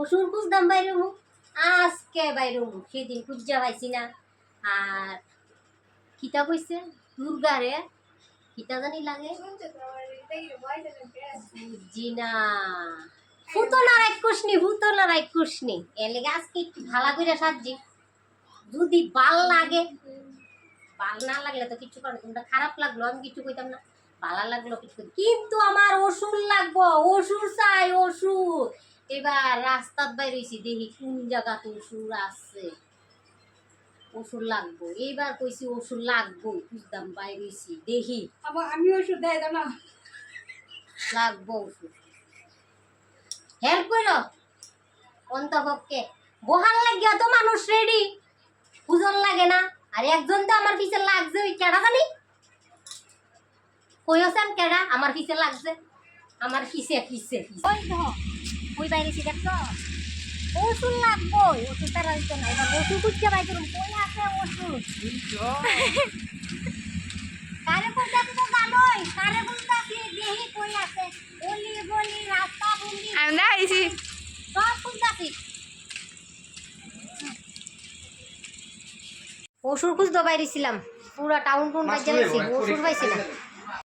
ওষুধ খুঁজতাম বাইরে মুখ আজকে বাইরে মুখ সেদিন খুঁজা পাইছি না। আর কিতা কইছে? দুর্গা রে, কিতা জানি লাগে। বুঝি না। ফুতলা রাক্ষসনি ফুতলা রাক্ষসনি এর লেগে আজকে একটু ভালো করে সাজি যদি বাল লাগে, বাল না লাগলে তো কিছু করেন তোমরা খারাপ লাগল, আমি কিছু কইতাম না। ভালো লাগল কিছু কিন্তু আমার ওষুধ লাগবো, ওষুধ চাই, ওষুধ। এবার রাস্তার বাইরে হইছি দেখি কোন জায়গাতে ওষুধ আছে। ওষুধ লাগবো। এইবার কইছি ওষুধ লাগবো বুঝতাম বাইরে হইছি দেখি। আবার আমি ওষুধ দেয় না লাগবো ওষুধ। হেল্প করো। অন্তপক্ষে। বহার লাগিয়া তো মানুষ রেডি লাগে না। আর একজন তো আমার পিছে লাগছে ওই কেডা জানি? কইছেন কেডা? আমার পিছে লাগছে। আমার পিছে পিছে ওই তো ওই বাইরে কি দেখছ? ওষুধ লাগবো ওষুধ তারা হইতো না এবার ওষুধ খুঁজতে করুন কই আছে ওষুধ? কারে কোনটা তো জানোই কারে দেহি কই আছে। গলি রাস্তা বুন্দি আমরা আইছি। সব খুঁজতাছি ওষুধ খুঁজতে বাইরেছিলাম। পুরা টাউন টুন বাজার ওষুধ পাইছি না